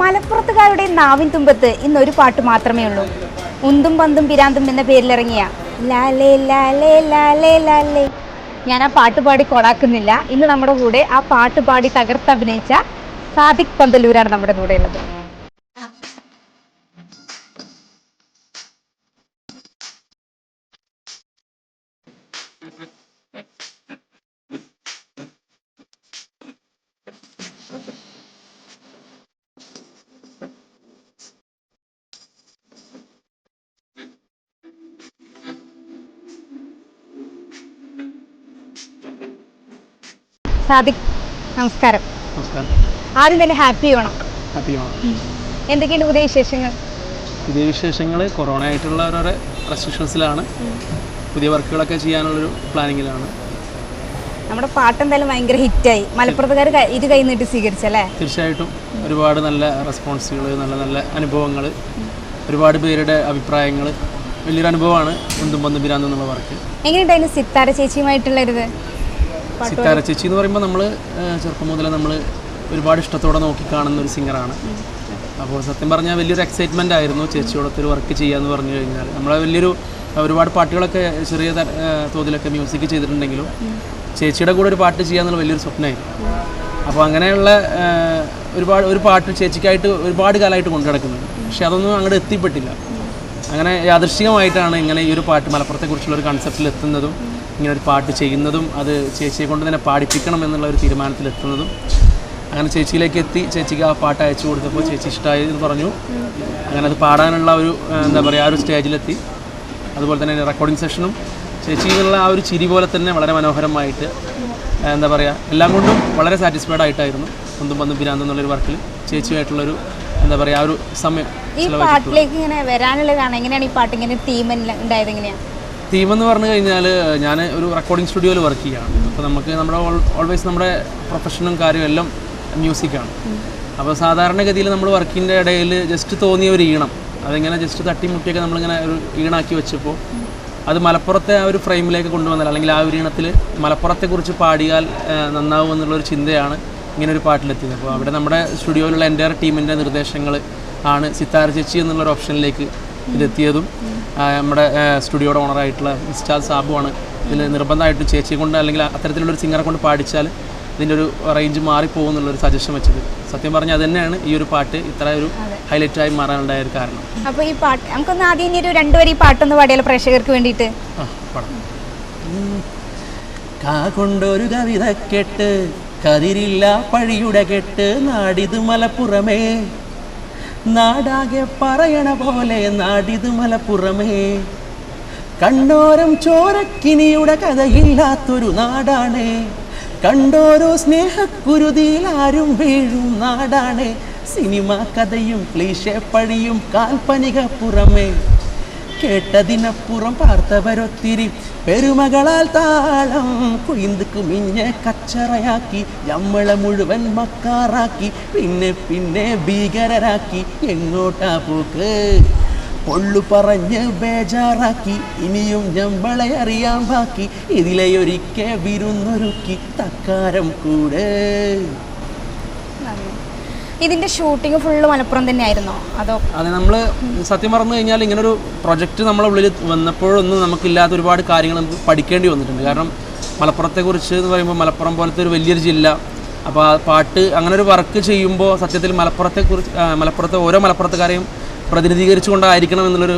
മലപ്പുറത്തുകാരുടെ നാവിൻ തുമ്പത്ത് ഇന്നൊരു പാട്ട് മാത്രമേ ഉള്ളൂ. ഉന്തും പന്തും പിരാന്തും എന്ന പേരിലിറങ്ങിയ ലാലേ ലാലേ ലാലേ ലാലേ ഞാൻ ആ പാട്ട് പാടി കൊടാക്കുന്നില്ല ഇന്ന് നമ്മുടെ കൂടെ ആ പാട്ട് പാടി തകർത്ത് അഭിനയിച്ച സാദിഖ് പന്തലൂരാണ് നമ്മുടെ കൂടെ ഉള്ളത്. സാദിഖ് നമസ്കാരം. നമസ്കാരം. ആദ്യം തന്നെ ഹാപ്പി ഓണം ഹാപ്പി ഓണം എന്തൊക്കെയുണ്ട് പുതിയ വിശേഷങ്ങൾ? പുതിയ വിശേഷങ്ങൾ കൊറോണ ആയിട്ടുള്ള ഓരോരോ റെസ്ട്രിക്ഷൻസിലാണ് പുതിയ വർക്കുകളൊക്കെ ചെയ്യാനുള്ളൊരു പ്ലാനിങ്ങിലാണ് നമ്മുടെ പാട്ട് എന്തായാലും ഭയങ്കര ഹിറ്റായി. മലപ്പുറത്തുകാർ ഇത് കൈ നീട്ടി സ്വീകരിച്ചല്ലേ? തീർച്ചയായിട്ടും ഒരുപാട് നല്ല റെസ്പോൺസുകൾ നല്ല നല്ല അനുഭവങ്ങൾ ഒരുപാട് പേരുടെ അഭിപ്രായങ്ങൾ വലിയൊരു അനുഭവമാണ് എന്തും പന്തും പിരാന്ത് എന്നുള്ള വർക്ക്. എങ്ങനെയുണ്ടായിരുന്നു സിത്താര ചേച്ചിയുമായിട്ടുള്ള സിത്താര ചേച്ചി എന്ന് പറയുമ്പോൾ നമ്മൾ ചെറുപ്പം മുതലേ നമ്മൾ ഒരുപാട് ഇഷ്ടത്തോടെ നോക്കി കാണുന്ന ഒരു സിംഗറാണ്. അപ്പോൾ സത്യം പറഞ്ഞാൽ വലിയൊരു എക്സൈറ്റ്മെന്റ് ആയിരുന്നു ചേച്ചിയോടൊത്തിൽ വർക്ക് ചെയ്യാന്ന് പറഞ്ഞു കഴിഞ്ഞാൽ നമ്മളെ വലിയൊരു ഒരുപാട് പാട്ടുകളൊക്കെ ചെറിയ തോതിലൊക്കെ മ്യൂസിക് ചെയ്തിട്ടുണ്ടെങ്കിലും ചേച്ചിയുടെ കൂടെ ഒരു പാട്ട് ചെയ്യാന്നുള്ള വലിയൊരു സ്വപ്നമായിരുന്നു അപ്പോൾ അങ്ങനെയുള്ള ഒരുപാട് ഒരു പാട്ട് ചേച്ചിക്കായിട്ട് ഒരുപാട് കാലമായിട്ട് കൊണ്ടു നടക്കുന്നുണ്ട്. പക്ഷെ അതൊന്നും അങ്ങോട്ട് എത്തിപ്പെട്ടില്ല. അങ്ങനെ യാദൃശികമായിട്ടാണ് ഇങ്ങനെ ഈ ഒരു പാട്ട് മലപ്പുറത്തെക്കുറിച്ചുള്ള ഒരു കൺസെപ്റ്റിൽ എത്തുന്നതും ഇങ്ങനെ ഒരു പാട്ട് ചെയ്യുന്നതും അത് ചേച്ചിയെ കൊണ്ട് തന്നെ പാടിപ്പിക്കണം എന്നുള്ള ഒരു തീരുമാനത്തിലെത്തുന്നതും. അങ്ങനെ ചേച്ചിയിലേക്ക് എത്തി ചേച്ചിക്ക് ആ പാട്ട് അയച്ചു കൊടുത്തപ്പോൾ ചേച്ചി ഇഷ്ടമായി എന്ന് പറഞ്ഞു. അങ്ങനെ അത് പാടാനുള്ള ഒരു എന്താ പറയുക ആ ഒരു സ്റ്റേജിലെത്തി. അതുപോലെ തന്നെ റെക്കോർഡിംഗ് സെഷനും ചേച്ചിയുള്ള ആ ഒരു ചിരി പോലെ തന്നെ വളരെ മനോഹരമായിട്ട് എന്താ പറയുക എല്ലാം കൊണ്ടും വളരെ സാറ്റിസ്ഫൈഡ് ആയിട്ടായിരുന്നു. ഒന്നും പന്തും പിരാന്ത് എന്നുള്ളൊരു വർക്കിൽ ചേച്ചിയായിട്ടുള്ളൊരു എന്താ പറയുക ആ ഒരു സമയം ഈ പാട്ടിലേക്ക് ഇങ്ങനെ വരാനുള്ളതാണ്. എങ്ങനെയാണ് ഈ പാട്ട് ഇങ്ങനെ തീം ഉണ്ടായത് എങ്ങനെയാണ്? തീം എന്ന് പറഞ്ഞു കഴിഞ്ഞാൽ ഞാൻ ഒരു റെക്കോർഡിംഗ് സ്റ്റുഡിയോയിൽ വർക്ക് ചെയ്യുകയാണ്. അപ്പോൾ നമുക്ക് നമ്മുടെ ഓൾവേസ് നമ്മുടെ പ്രൊഫഷനും കാര്യവും എല്ലാം മ്യൂസിക്കാണ് അപ്പോൾ സാധാരണഗതിയിൽ നമ്മൾ വർക്കിന്റെ ഇടയിൽ ജസ്റ്റ് തോന്നിയ ഒരു ഈണം. അതിങ്ങനെ ജസ്റ്റ് തട്ടിമുട്ടിയൊക്കെ നമ്മളിങ്ങനെ ഒരു ഈണാക്കി വെച്ചപ്പോൾ അത് മലപ്പുറത്തെ ആ ഒരു ഫ്രെയിമിലേക്ക് കൊണ്ടുവന്നാൽ അല്ലെങ്കിൽ ആ ഒരു ഈണത്തിൽ മലപ്പുറത്തെക്കുറിച്ച് പാടിയാൽ നന്നാവും എന്നുള്ളൊരു ചിന്തയാണ് ഇങ്ങനെ ഒരു പാട്ടിലെത്തിയത്. അപ്പോൾ അവിടെ നമ്മുടെ സ്റ്റുഡിയോയിലുള്ള എന്റെ ടീമിന്റെ നിർദ്ദേശങ്ങൾ ആണ് സിത്താര ചേച്ചി എന്നുള്ളൊരു ഓപ്ഷനിലേക്ക് ഇതെത്തിയതും നമ്മുടെ സ്റ്റുഡിയോയുടെ ഓണറായിട്ടുള്ള മിസ്റ്റാൽ സാബുവാണ്. ഇതിൽ നിർബന്ധമായിട്ട് ചേച്ചിയെ കൊണ്ട് അല്ലെങ്കിൽ അത്തരത്തിലുള്ളൊരു സിംഗറെ കൊണ്ട് പാടിച്ചാൽ ഇതിന്റെ ഒരു റേഞ്ച് മാറിപ്പോകും എന്നുള്ളൊരു സജഷൻ വെച്ചത്. സത്യം പറഞ്ഞാൽ അത് തന്നെയാണ് ഈ ഒരു പാട്ട് ഇത്ര ഒരു ഹൈലൈറ്റ് ആയി മാറാനുണ്ടായ ഒരു കാരണം. അപ്പോൾ ഈ പാട്ട് നമുക്കൊന്ന് ആദ്യം ഇനി ഒരു രണ്ടുപേരും ഈ പാട്ടൊന്ന് പാടിയാലോ പ്രേക്ഷകർക്ക് വേണ്ടിയിട്ട്. കാ കൊണ്ടൊരു കവിത കെട്ട് കതിരില്ല പഴിയുടെ കെട്ട് നാടിത് മലപ്പുറമേ. നാടാകെ പറയണ പോലെ നാടിത് മലപ്പുറമേ. കണ്ണോരം ചോരക്കിനിയുടെ കഥയില്ലാത്തൊരു നാടാണ്. കണ്ടോരോ സ്നേഹക്കുരുതിയിൽ ആരും വീഴും നാടാണ്. സിനിമ കഥയും ക്ലീശപ്പഴിയും കാൽപ്പനിക പുറമേ. കേട്ടതിനപ്പുറം പാർത്തവരൊത്തിരി. പെരുമകളാൽ താളം കുയിന്ത് കുമിഞ്ഞ് കച്ചറയാക്കി ഞമ്മളെ മുഴുവൻ മക്കാറാക്കി പിന്നെ പിന്നെ ഭീകരരാക്കി എങ്ങോട്ടാ പോക്ക്? പൊള്ളു പറഞ്ഞ് ബേജാറാക്കി ഇനിയും ഞമ്മളെ അറിയാൻ ബാക്കി ഇതിലെ ഒരിക്കൽ വിരുന്നൊരുക്കി തക്കാരം കൂടെ. ഇതിന്റെ ഷൂട്ടിംഗ് ഫുള്ള് മലപ്പുറം തന്നെയായിരുന്നോ? അതോ? അതെ നമ്മൾ സത്യം പറഞ്ഞു കഴിഞ്ഞാൽ ഇങ്ങനൊരു പ്രൊജക്റ്റ് നമ്മളെ ഉള്ളിൽ വന്നപ്പോഴൊന്നും നമുക്കില്ലാത്ത ഒരുപാട് കാര്യങ്ങൾ നമുക്ക് പഠിക്കേണ്ടി വന്നിട്ടുണ്ട്. കാരണം മലപ്പുറത്തെക്കുറിച്ച് എന്ന് പറയുമ്പോൾ മലപ്പുറം പോലത്തെ ഒരു വലിയൊരു ജില്ല. അപ്പോൾ ആ പാട്ട് അങ്ങനെ ഒരു വർക്ക് ചെയ്യുമ്പോൾ സത്യത്തിൽ മലപ്പുറത്തെക്കുറിച്ച് കുറിച്ച് മലപ്പുറത്തെ ഓരോ മലപ്പുറത്തുകാരെയും പ്രതിനിധീകരിച്ചുകൊണ്ടായിരിക്കണം എന്നുള്ളൊരു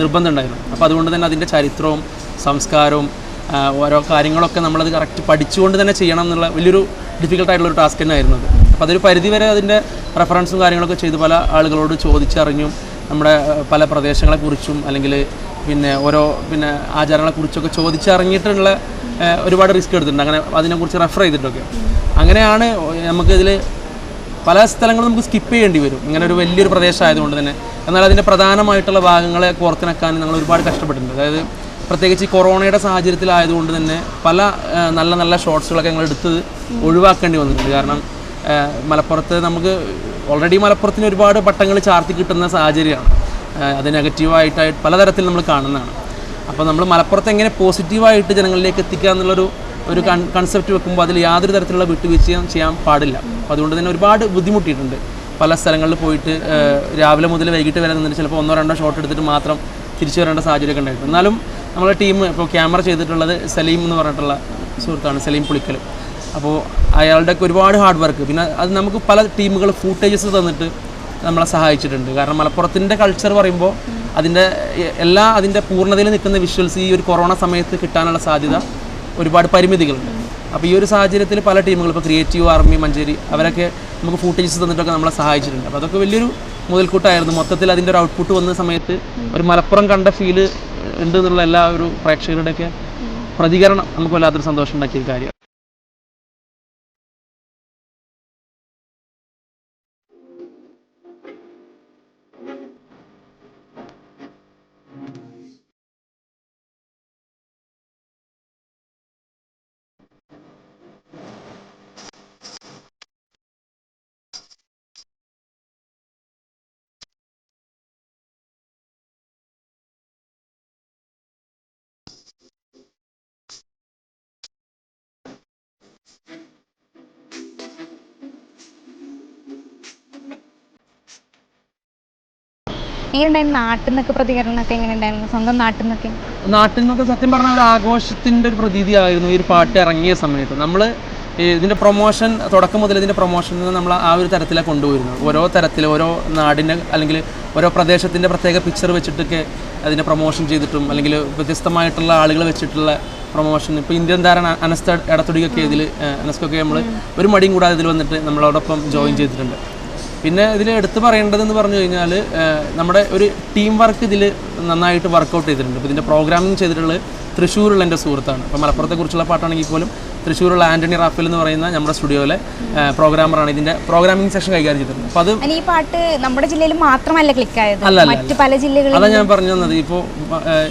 നിർബന്ധം ഉണ്ടായിരുന്നു. അപ്പോൾ അതുകൊണ്ട് തന്നെ അതിന്റെ ചരിത്രവും സംസ്കാരവും ഓരോ കാര്യങ്ങളൊക്കെ നമ്മളത് കറക്റ്റ് പഠിച്ചുകൊണ്ട് തന്നെ ചെയ്യണം എന്നുള്ള വലിയൊരു ഡിഫിക്കൽട്ടായിട്ടുള്ളൊരു ടാസ്ക് തന്നെ ആയിരുന്നു അത്. അപ്പോൾ അതൊരു പരിധിവരെ അതിന്റെ റെഫറൻസും കാര്യങ്ങളൊക്കെ ചെയ്ത്. പല ആളുകളോട് ചോദിച്ചറിഞ്ഞും നമ്മുടെ പല പ്രദേശങ്ങളെക്കുറിച്ചും അല്ലെങ്കിൽ പിന്നെ ഓരോ പിന്നെ ആചാരങ്ങളെക്കുറിച്ചൊക്കെ ചോദിച്ചറിഞ്ഞിട്ടുള്ള ഒരുപാട് റിസ്ക് എടുത്തിട്ടുണ്ട്. അങ്ങനെ അതിനെക്കുറിച്ച് റെഫർ ചെയ്തിട്ടൊക്കെ. അങ്ങനെയാണ് നമുക്കിതിൽ പല സ്ഥലങ്ങളും നമുക്ക് സ്കിപ്പ് ചെയ്യേണ്ടി വരും. ഇങ്ങനെ ഒരു വലിയൊരു പ്രദേശമായതുകൊണ്ട് തന്നെ. എന്നാൽ അതിന്റെ പ്രധാനമായിട്ടുള്ള ഭാഗങ്ങളെ കോർത്തിണക്കാൻ നമ്മൾ ഒരുപാട് കഷ്ടപ്പെട്ടിട്ടുണ്ട്. അതായത് പ്രത്യേകിച്ച് ഈ കൊറോണയുടെ സാഹചര്യത്തിലായതുകൊണ്ട് തന്നെ പല നല്ല നല്ല ഷോർട്സുകളൊക്കെ ഞങ്ങൾ എടുത്തത് ഒഴിവാക്കേണ്ടി വന്നിട്ടുണ്ട്. കാരണം മലപ്പുറത്ത് നമുക്ക് ഓൾറെഡി മലപ്പുറത്തിന് ഒരുപാട് പട്ടങ്ങൾ ചാർത്തി കിട്ടുന്ന സാഹചര്യമാണ്. അത് നെഗറ്റീവായിട്ടായിട്ട് പലതരത്തിൽ നമ്മൾ കാണുന്നതാണ്. അപ്പോൾ നമ്മൾ മലപ്പുറത്ത് എങ്ങനെ പോസിറ്റീവായിട്ട് ജനങ്ങളിലേക്ക് എത്തിക്കുക എന്നുള്ളൊരു ഒരു കൺസെപ്റ്റ് വെക്കുമ്പോൾ അതിൽ യാതൊരു തരത്തിലുള്ള വിട്ടുവീഴ്ചയും ചെയ്യാൻ പാടില്ല. അപ്പോൾ അതുകൊണ്ട് തന്നെ ഒരുപാട് ബുദ്ധിമുട്ടിയിട്ടുണ്ട്. പല സ്ഥലങ്ങളിൽ പോയിട്ട് രാവിലെ മുതൽ വൈകിട്ട് വരെ നിന്നിട്ട് ചിലപ്പോൾ ഒന്നോ രണ്ടോ ഷോട്ട് എടുത്തിട്ട് മാത്രം തിരിച്ചു വരേണ്ട സാഹചര്യമൊക്കെ ഉണ്ടായിട്ടുണ്ട്. എന്നാലും നമ്മുടെ ടീം ഇപ്പോൾ ക്യാമറ ചെയ്തിട്ടുള്ളത് സലീം എന്ന് പറഞ്ഞിട്ടുള്ള സുഹൃത്താണ് സലീം പുളിക്കൽ അപ്പോൾ അയാളുടെയൊക്കെ ഒരുപാട് ഹാർഡ് വർക്ക് പിന്നെ അത് നമുക്ക് പല ടീമുകൾ ഫൂട്ടേജസ് തന്നിട്ട് നമ്മളെ സഹായിച്ചിട്ടുണ്ട്. കാരണം മലപ്പുറത്തിന്റെ കൾച്ചർ പറയുമ്പോൾ അതിന്റെ എല്ലാ അതിന്റെ പൂർണതയിൽ നിൽക്കുന്ന വിഷ്വൽസ് ഈ ഒരു കൊറോണ സമയത്ത് കിട്ടാനുള്ള സാധ്യത ഒരുപാട് പരിമിതികളുണ്ട്. അപ്പോൾ ഈ ഒരു സാഹചര്യത്തിൽ പല ടീമുകൾ ഇപ്പോൾ ക്രിയേറ്റീവ് ആർമി മഞ്ചേരി അവരൊക്കെ നമുക്ക് ഫൂട്ടേജസ് തന്നിട്ടൊക്കെ നമ്മളെ സഹായിച്ചിട്ടുണ്ട്. അപ്പോൾ അതൊക്കെ വലിയൊരു മുതൽക്കൂട്ടായിരുന്നു. മൊത്തത്തിൽ അതിന്റെ ഒരു ഔട്ട്പുട്ട് വന്ന സമയത്ത് ഒരു മലപ്പുറം കണ്ട ഫീൽ ഉണ്ട് എന്നുള്ള എല്ലാ ഒരു പ്രേക്ഷകരുടെയൊക്കെ പ്രതികരണം നമുക്ക് വല്ലാത്തൊരു സന്തോഷം ഉണ്ടാക്കിയ ഒരു എങ്ങനെയുണ്ടായിരുന്നു നാട്ടിൽ നിന്നൊക്കെ സ്വന്തം സത്യം പറഞ്ഞാൽ ഒരു ആഘോഷത്തിന്റെ ഒരു പ്രതീതിയായിരുന്നു ഈ ഒരു പാട്ട് ഇറങ്ങിയ സമയത്ത്. നമ്മൾ ഇതിന്റെ പ്രൊമോഷൻ തുടക്കം മുതൽ ഇതിന്റെ പ്രൊമോഷൻ നമ്മൾ ആ ഒരു തരത്തിലാണ് കൊണ്ടുപോയിരുന്നത്. ഓരോ തരത്തിൽ ഓരോ നാടിന്റെ അല്ലെങ്കിൽ ഓരോ പ്രദേശത്തിന്റെ പ്രത്യേക പിക്ചർ വെച്ചിട്ടൊക്കെ അതിന്റെ പ്രൊമോഷൻ ചെയ്തിട്ടും അല്ലെങ്കിൽ വ്യത്യസ്തമായിട്ടുള്ള ആളുകൾ വെച്ചിട്ടുള്ള പ്രൊമോഷൻ ഇപ്പോൾ ഇന്ത്യൻ താരം അനസ്ത എടത്തുടിയൊക്കെ ഇതിൽ അനസ്കൊക്കെ നമ്മൾ ഒരു മടിയും കൂടാതെ ഇതിൽ വന്നിട്ട് നമ്മളോടൊപ്പം ജോയിൻ ചെയ്തിട്ടുണ്ട്. പിന്നെ ഇതിൽ എടുത്തു പറയേണ്ടതെന്ന് പറഞ്ഞു കഴിഞ്ഞാൽ നമ്മുടെ ഒരു ടീം വർക്ക് ഇതിൽ നന്നായിട്ട് വർക്കൗട്ട് ചെയ്തിട്ടുണ്ട്. ഇപ്പോൾ ഇതിന്റെ പ്രോഗ്രാമിംഗ് ചെയ്തിട്ടുള്ളത് തൃശ്ശൂരുള്ള എന്റെ സുഹൃത്താണ്. അപ്പോൾ മലപ്പുറത്തെക്കുറിച്ചുള്ള പാട്ടാണെങ്കിൽ പോലും തൃശ്ശൂരുള്ള ആന്റണി റാഫേൽ എന്ന് പറയുന്ന നമ്മുടെ സ്റ്റുഡിയോയിലെ പ്രോഗ്രാമറാണ്. ഇതിന്റെ പ്രോഗ്രാമിംഗ് സെഷൻ കൈകാര്യം ചെയ്തിട്ടുണ്ട്. അപ്പോൾ അത് ഈ പാട്ട് നമ്മുടെ ജില്ലയിൽ മാത്രമല്ല ക്ലിക്ക് ആയത് മറ്റ് പല ജില്ലകളിലും അതാ ഞാൻ പറഞ്ഞു തന്നത്. ഇപ്പോൾ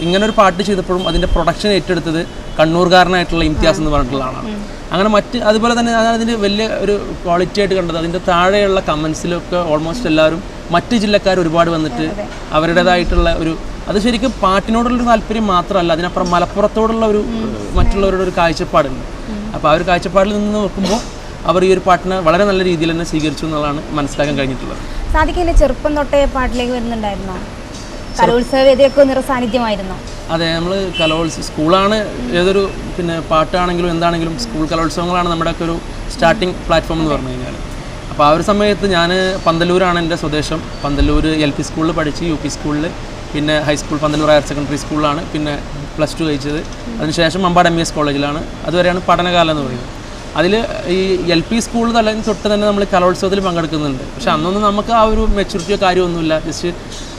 ഇങ്ങനെ ഒരു പാട്ട് ചെയ്തപ്പോഴും അതിന്റെ പ്രൊഡക്ഷൻ ഏറ്റെടുത്തത് കണ്ണൂർകാരനായിട്ടുള്ള ഇംതിയാസ് എന്ന് പറഞ്ഞിട്ടുള്ള ആളാണ്. അങ്ങനെ മറ്റ് അതുപോലെ തന്നെ ഞാൻ അതിന്റെ വലിയ ഒരു ക്വാളിറ്റി ആയിട്ട് കണ്ടത് അതിന്റെ താഴെയുള്ള കമൻസിലൊക്കെ ഓൾമോസ്റ്റ് എല്ലാവരും മറ്റ് ജില്ലക്കാർ ഒരുപാട് വന്നിട്ട് അവരുടേതായിട്ടുള്ള ഒരു അത് ശരിക്കും പാട്ടിനോടുള്ളൊരു താല്പര്യം മാത്രമല്ല അതിനപ്പുറം മലപ്പുറത്തോടുള്ള ഒരു മറ്റുള്ളവരുടെ ഒരു കാഴ്ചപ്പാടുണ്ട്. അപ്പോൾ ആ ഒരു കാഴ്ചപ്പാടിൽ നിന്ന് നോക്കുമ്പോൾ അവർ ഈ ഒരു പാട്ടിനെ വളരെ നല്ല രീതിയിൽ തന്നെ സ്വീകരിച്ചു എന്നുള്ളതാണ് മനസ്സിലാക്കാൻ കഴിഞ്ഞിട്ടുള്ളത്. സാധിക്കില്ല ചെറുപ്പം തൊട്ടേ പാട്ടിലേക്ക് വരുന്നുണ്ടായിരുന്നോ? കലോത്സവ വേദിയൊക്കെ നിറ സാന്നിധ്യമായിരുന്നു അതെ നമ്മൾ കലോത്സവം സ്കൂളാണ് ഏതൊരു പിന്നെ പാട്ടാണെങ്കിലും എന്താണെങ്കിലും സ്കൂൾ കലോത്സവങ്ങളാണ് നമ്മുടെ ഒക്കെ ഒരു സ്റ്റാർട്ടിങ് പ്ലാറ്റ്ഫോം എന്ന് പറഞ്ഞു കഴിഞ്ഞാൽ അപ്പോൾ ആ ഒരു സമയത്ത് ഞാൻ പന്തല്ലൂരാണ് എന്റെ സ്വദേശം. പന്തല്ലൂർ എൽ പി സ്കൂളിൽ പഠിച്ച് യു പി സ്കൂളിൽ പിന്നെ ഹൈസ്കൂൾ പന്തല്ലൂർ ഹയർ സെക്കൻഡറി സ്കൂളിലാണ് പിന്നെ പ്ലസ് ടു കഴിച്ചത്. അതിനുശേഷം മമ്പാട് എം എസ് കോളേജിലാണ്. അതുവരെയാണ് പഠനകാലം എന്ന് പറയുന്നത്. അതിൽ ഈ എൽ പി സ്കൂൾ തലം തൊട്ട് തന്നെ നമ്മൾ കലോത്സവത്തിൽ പങ്കെടുക്കുന്നുണ്ട്. പക്ഷെ അന്നൊന്നും നമുക്ക് ആ ഒരു മെച്ചൂരിറ്റിയോ കാര്യമൊന്നുമില്ല ജസ്റ്റ്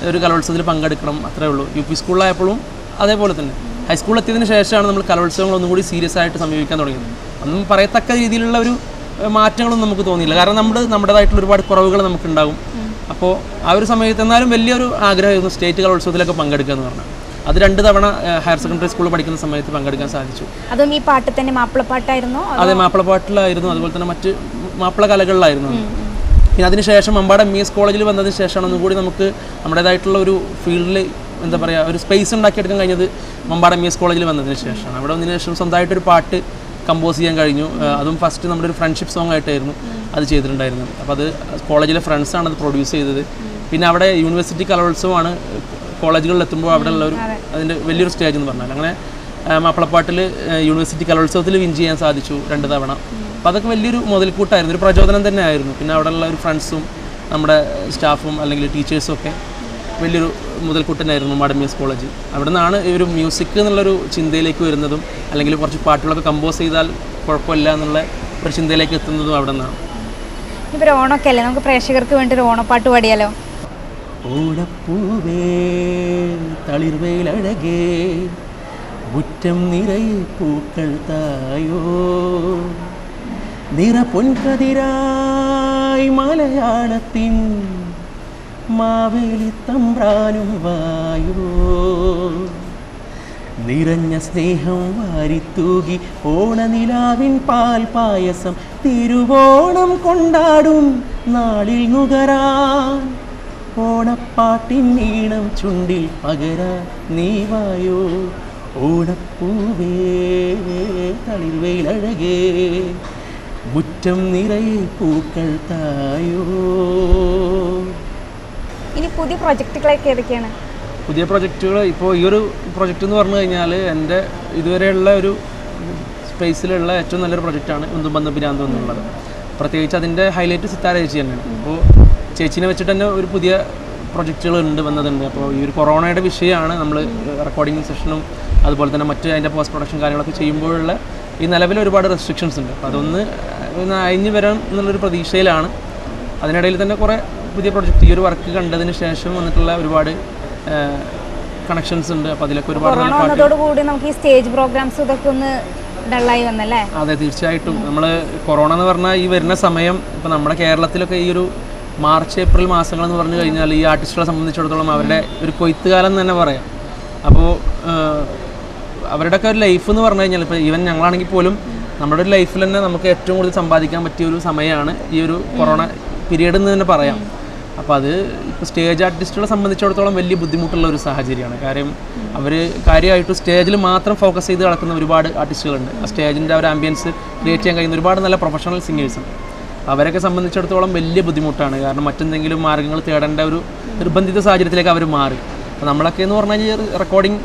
ഒരു കലോത്സവത്തിൽ പങ്കെടുക്കണം അത്രേ ഉള്ളൂ. യു പി സ്കൂളിലായപ്പോഴും അതേപോലെ തന്നെ. ഹൈസ്കൂളിൽ എത്തിയതിന് ശേഷമാണ് നമ്മൾ കലോത്സവങ്ങൾ ഒന്നും കൂടി സീരിയസ് ആയിട്ട് സമീപിക്കാൻ തുടങ്ങിയത്. അന്നും പറയത്തക്ക രീതിയിലുള്ള ഒരു മാറ്റങ്ങളൊന്നും നമുക്ക് തോന്നിയില്ല. കാരണം നമ്മുടെ നമ്മുടേതായിട്ടുള്ള ഒരുപാട് കുറവുകൾ നമുക്കുണ്ടാകും അപ്പോൾ ആ ഒരു സമയത്ത് എന്നാലും വലിയൊരു ആഗ്രഹമായിരുന്നു സ്റ്റേറ്റ് കലോത്സവത്തിലൊക്കെ പങ്കെടുക്കുക എന്ന് പറഞ്ഞാൽ. അത് രണ്ട് തവണ ഹയർ സെക്കൻഡറി സ്കൂളിൽ പഠിക്കുന്ന സമയത്ത് പങ്കെടുക്കാൻ സാധിച്ചു. അതും ഈ പാട്ട് തന്നെ മാപ്പിളപ്പാട്ടായിരുന്നു അതെ? മാപ്പിളപ്പാട്ടിലായിരുന്നു അതുപോലെ തന്നെ മറ്റ് മാപ്പിള കലകളിലായിരുന്നു പിന്നെ അതിനുശേഷം മമ്പാട് എം ഇ എസ് കോളേജിൽ വന്നതിന് ശേഷമാണ് ഒന്നും കൂടി നമുക്ക് നമ്മുടേതായിട്ടുള്ള ഒരു ഫീൽഡിൽ എന്താ പറയുക ഒരു സ്പേസ് ഉണ്ടാക്കിയെടുക്കാൻ കഴിഞ്ഞത് മമ്പാട് എം ഇ എസ് കോളേജിൽ വന്നതിന് ശേഷമാണ്. അവിടെ വന്നതിന് ശേഷം സ്വന്തമായിട്ടൊരു പാട്ട് കമ്പോസ് ചെയ്യാൻ കഴിഞ്ഞു. അതും ഫസ്റ്റ് നമ്മുടെ ഒരു ഫ്രണ്ട്ഷിപ്പ് സോങ് ആയിട്ടായിരുന്നു അത് ചെയ്തിട്ടുണ്ടായിരുന്നത്. അപ്പോൾ അത് കോളേജിലെ ഫ്രണ്ട്സാണ് അത് പ്രൊഡ്യൂസ് ചെയ്തത്. പിന്നെ അവിടെ യൂണിവേഴ്സിറ്റി കലോത്സവമാണ് കോളേജുകളിൽ എത്തുമ്പോൾ അവിടെ ഉള്ള ഒരു അതിന്റെ വലിയൊരു സ്റ്റേജ് എന്ന് പറഞ്ഞാൽ. അങ്ങനെ മാപ്പിളപ്പാട്ടിൽ യൂണിവേഴ്സിറ്റി കലോത്സവത്തിൽ വിൻ ചെയ്യാൻ സാധിച്ചു രണ്ട് തവണ. അപ്പോൾ അതൊക്കെ വലിയൊരു മുതൽക്കൂട്ടായിരുന്നു. ഒരു പ്രചോദനം തന്നെ ആയിരുന്നു. പിന്നെ അവിടെയുള്ള ഒരു ഫ്രണ്ട്സും നമ്മുടെ സ്റ്റാഫും അല്ലെങ്കിൽ ടീച്ചേഴ്സും ഒക്കെ വലിയൊരു മുതൽക്കൂട്ടനായിരുന്നു മാഡം മ്യൂസ് കോളേജ്. അവിടെ നിന്നാണ് ഈ ഒരു മ്യൂസിക് എന്നുള്ളൊരു ചിന്തയിലേക്ക് വരുന്നതും അല്ലെങ്കിൽ കുറച്ച് പാട്ടുകളൊക്കെ കമ്പോസ് ചെയ്താൽ കുഴപ്പമില്ല എന്നുള്ള ഒരു ചിന്തയിലേക്ക് എത്തുന്നതും അവിടെ നിന്നാണ് ഇപ്പോൾ ഓണമൊക്കെ അല്ലേ? നമുക്ക് പ്രേക്ഷകർക്ക് വേണ്ടി ഒരു ഓണപ്പാട്ട് പാടിയാലോ? ഓണപ്പൂവേ തളിർവേലഴകേ മുറ്റം നിറയെ പൂക്കൾ തായോ. നിറ പൊൻകതിരായി മലയാളത്തിൻ മാവേലി തമ്പ്രാനും വായോ നിറഞ്ഞ സ്നേഹം വാരിത്തൂകി ഓണനിലാവിൻ പാൽ പായസം തിരുവോണം കൊണ്ടാടും നാളിൽ നുകരാൻ ഓണപ്പാട്ടിൻ നീണം ചുണ്ടിൽ പകര നീ വായോ? ഓണപ്പൂവേ തളിർവേലഴകേ മുറ്റം നിറയെ പൂക്കൾ തായോ? പുതിയ പ്രോജക്റ്റുകളൊക്കെ ഏതൊക്കെയാണ്? പുതിയ പ്രോജക്റ്റുകൾ ഇപ്പോൾ ഈ ഒരു പ്രോജക്റ്റ് എന്ന് പറഞ്ഞു കഴിഞ്ഞാൽ എന്റെ ഇതുവരെയുള്ള ഒരു സ്പേസിലുള്ള ഏറ്റവും നല്ലൊരു പ്രൊജക്റ്റാണ് ഒന്നും ബന്ധം പിരാന്തം എന്നുള്ളത്. പ്രത്യേകിച്ച് അതിന്റെ ഹൈലൈറ്റ് സിത്താര ചേച്ചി തന്നെയാണ്. അപ്പോൾ ചേച്ചിനെ വെച്ചിട്ട് തന്നെ ഒരു പുതിയ പ്രൊജക്റ്റുകൾ ഉണ്ട് വന്നതുണ്ട്. അപ്പോൾ ഈ ഒരു കൊറോണയുടെ വിഷയമാണ് നമ്മൾ റെക്കോർഡിംഗ് സെഷനും അതുപോലെ തന്നെ മറ്റ് അതിന്റെ പോസ്റ്റ് പ്രൊഡക്ഷൻ കാര്യങ്ങളൊക്കെ ചെയ്യുമ്പോഴുള്ള ഈ നിലവിൽ ഒരുപാട് റെസ്ട്രിക്ഷൻസ് ഉണ്ട്. അപ്പോൾ അതൊന്ന് അയഞ്ഞു വരാം എന്നുള്ളൊരു പ്രതീക്ഷയിലാണ്. അതിനിടയിൽ തന്നെ കുറേ പുതിയ പ്രൊജക്റ്റ് ഈ ഒരു വർക്ക് കണ്ടതിന് ശേഷം വന്നിട്ടുള്ള ഒരുപാട് കണക്ഷൻസ് ഉണ്ട്. അപ്പോൾ അതിലൊക്കെ ഒരുപാട് നല്ല നമുക്ക് ഈ സ്റ്റേജ് പ്രോഗ്രാംസ് ഇതൊക്കെ ഒന്ന് ഡള്ളായി വന്നല്ലേ? അതെ തീർച്ചയായിട്ടും. നമ്മൾ കൊറോണ എന്ന് പറഞ്ഞാൽ ഈ വരുന്ന സമയം ഇപ്പം നമ്മുടെ കേരളത്തിലൊക്കെ ഈ ഒരു മാർച്ച് ഏപ്രിൽ മാസങ്ങൾ എന്ന് പറഞ്ഞു കഴിഞ്ഞാൽ ഈ ആർട്ടിസ്റ്റുകളെ സംബന്ധിച്ചിടത്തോളം അവരുടെ ഒരു കൊയ്ത്ത് കാലം എന്ന് തന്നെ പറയാം. അപ്പോൾ അവരുടെയൊക്കെ ഒരു ലൈഫ് എന്ന് പറഞ്ഞു കഴിഞ്ഞാൽ ഇപ്പോൾ ഈവൻ ഞങ്ങളാണെങ്കിൽ പോലും നമ്മുടെ ഒരു ലൈഫിൽ തന്നെ നമുക്ക് ഏറ്റവും കൂടുതൽ സമ്പാദിക്കാൻ പറ്റിയ ഒരു സമയമാണ് ഈ ഒരു കൊറോണ പീരീഡ് എന്ന് തന്നെ പറയാം. അപ്പോൾ അത് ഇപ്പോൾ സ്റ്റേജ് ആർട്ടിസ്റ്റുകളെ സംബന്ധിച്ചിടത്തോളം വലിയ ബുദ്ധിമുട്ടുള്ള ഒരു സാഹചര്യമാണ്. കാര്യം അവർ കാര്യമായിട്ട് സ്റ്റേജിൽ മാത്രം ഫോക്കസ് ചെയ്ത് നടക്കുന്ന ഒരുപാട് ആർട്ടിസ്റ്റുകളുണ്ട് ആ സ്റ്റേജിന്റെ ഒരു ആംബിയൻസ് ക്രിയേറ്റ് ചെയ്യാൻ കഴിയുന്ന ഒരുപാട് നല്ല പ്രൊഫഷണൽ സിംഗേഴ്സ് ഉണ്ട്. അവരൊക്കെ സംബന്ധിച്ചിടത്തോളം വലിയ ബുദ്ധിമുട്ടാണ്. കാരണം മറ്റെന്തെങ്കിലും മാർഗങ്ങൾ തേടേണ്ട ഒരു നിർബന്ധിത സാഹചര്യത്തിലേക്ക് അവർ മാറി. അപ്പോൾ നമ്മളൊക്കെ എന്ന് പറഞ്ഞു കഴിഞ്ഞാൽ റെക്കോർഡിംഗ്